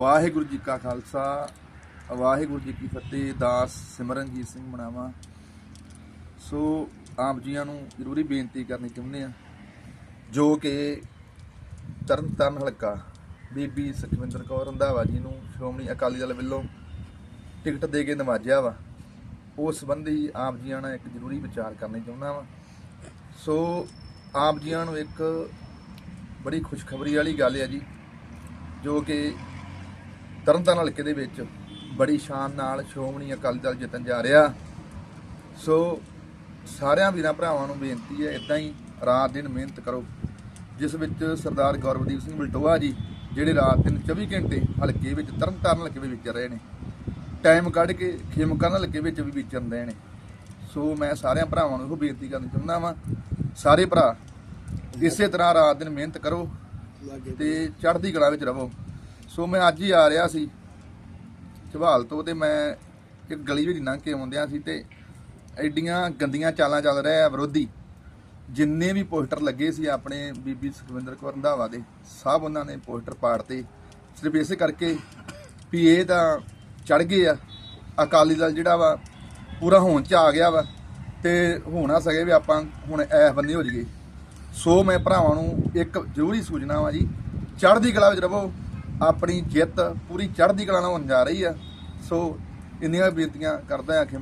ਵਾਹਿਗੁਰੂ ਜੀ ਕਾ ਖਾਲਸਾ, ਵਾਹਿਗੁਰੂ ਜੀ ਕੀ ਫਤਿਹ, ਦਾਸ ਸਿਮਰਨਜੀਤ ਸਿੰਘ ਮਣਾਵਾ ਸੋ ਆਪ ਜੀਆਂ ਨੂੰ ਜ਼ਰੂਰੀ ਬੇਨਤੀ ਕਰਨੀ ਚਾਹੁੰਦੇ ਆ ਜੋ ਕਿ ਤਰਨਤਾਰਨ ਹਲਕਾ ਬੀਬੀ ਸੁਖਵਿੰਦਰ ਕੌਰ ਰੰਧਾਵਾ ਜੀ ਨੂੰ ਸ਼੍ਰੋਮਣੀ ਅਕਾਲੀ ਦਲ ਵੱਲੋਂ ਟਿਕਟ ਦੇ ਕੇ ਨਵਾਜਿਆ ਵਾ, ਉਸ ਸੰਬੰਧੀ ਆਪ ਜੀਆਂ ਨਾਲ ਇੱਕ ਜ਼ਰੂਰੀ ਵਿਚਾਰ ਕਰਨੀ ਚਾਹੁੰਦਾ ਵਾ। ਸੋ ਆਪ ਜੀਆਂ ਨੂੰ ਇੱਕ ਬੜੀ ਖੁਸ਼ਖਬਰੀ ਵਾਲੀ ਗੱਲ ਹੈ ਜੀ, ਜੋ ਕਿ ਤਰਨਤਾਰਨ ਹਲਕੇ ਦੇ ਵਿੱਚ ਬੜੀ ਸ਼ਾਨ ਨਾਲ ਸ਼੍ਰੋਮਣੀ ਅਕਾਲੀ ਦਲ ਜਿੱਤਣ ਜਾ ਰਿਹਾ। ਸੋ ਸਾਰਿਆਂ ਵੀਰਾਂ ਭਰਾਵਾਂ ਨੂੰ ਬੇਨਤੀ ਹੈ ਇਦਾਂ ਹੀ ਰਾਤ ਦਿਨ ਮਿਹਨਤ ਕਰੋ। ਜਿਸ ਵਿੱਚ ਸਰਦਾਰ ਗੌਰਵਦੀਪ ਸਿੰਘ ਬਲਟੋਆ ਜੀ, ਜਿਹੜੇ ਰਾਤ ਦਿਨ 24 ਘੰਟੇ ਹਲਕੇ ਵਿੱਚ ਤਰਨਤਾਰਨ ਹਲਕੇ ਵਿੱਚ ਵਿਚਰ ਰਹੇ ਨੇ ਟਾਈਮ ਕੱਢ ਕੇ ਖੇਮਕਰਨ ਹਲਕੇ ਵਿੱਚ ਵੀ ਵਿਚਰਨ ਰਹੇ ਨੇ। ਸੋ ਮੈਂ ਸਾਰਿਆਂ ਭਰਾਵਾਂ ਨੂੰ ਇਹੋ ਬੇਨਤੀ ਕਰਨੀ ਚਾਹੁੰਦਾ ਵਾਂ, ਸਾਰੇ ਭਰਾ ਇਸੇ ਤਰ੍ਹਾਂ ਰਾਤ ਦਿਨ ਮਿਹਨਤ ਕਰੋ ਤੇ ਚੜ੍ਹਦੀ ਕਲਾ ਵਿੱਚ ਰਹੋ। ਸੋ ਮੈਂ ਅੱਜ ਹੀ ਆ ਰਿਹਾ ਸੀ। ਝਵਾਲ ਤੋਂ ਤੇ ਮੈਂ ਇੱਕ ਗਲੀ ਵਿੱਚ ਲੰਘ ਕੇ ਆਉਂਦਿਆਂ ਸੀ ਤੇ ਐਡੀਆਂ ਗੰਦੀਆਂ ਚਾਲਾਂ ਚੱਲ ਰਹੇ ਆ ਵਿਰੋਧੀ। ਜਿੰਨੇ ਵੀ ਪੋਸਟਰ ਲੱਗੇ ਸੀ ਆਪਣੇ ਬੀਬੀ ਸੁਖਵਿੰਦਰ ਕੌਰ ਰੰਧਾਵਾ ਦੇ, ਸਭ ਉਹਨਾਂ ਨੇ ਪੋਸਟਰ ਪਾੜਤੇ। ਸਿਰਫ ਇਸੇ ਕਰਕੇ ਵੀ ਇਹ ਤਾਂ ਚੜ ਗਏ ਆ। ਅਕਾਲੀ ਦਲ ਜਿਹੜਾ ਵਾ, ਪੂਰਾ ਹੋਣ ਚ ਆ ਗਿਆ ਵਾ ਤੇ ਹੋਣਾ ਸਕੇ ਵੀ ਆਪਾਂ ਹੁਣ ਐ ਬੰਦੇ ਹੋ ਜਾਈਏ। ਸੋ ਮੈਂ ਭਰਾਵਾਂ ਨੂੰ ਇੱਕ ਜ਼ਰੂਰੀ ਸੂਚਨਾ ਵਾ ਜੀ, ਚੜ੍ਹਦੀ ਕਲਾ ਵਿੱਚ ਰਹੋ। ਆਪਣੀ ਜਿੱਤ ਪੂਰੀ ਚੜ੍ਹਦੀ ਕਲਾ ਨਾਲ ਹੋਣ ਜਾ ਰਹੀ ਆ। ਸੋ ਇੰਨੀਆਂ ਬੇਨਤੀਆਂ ਕਰਦਾ ਆਖੇ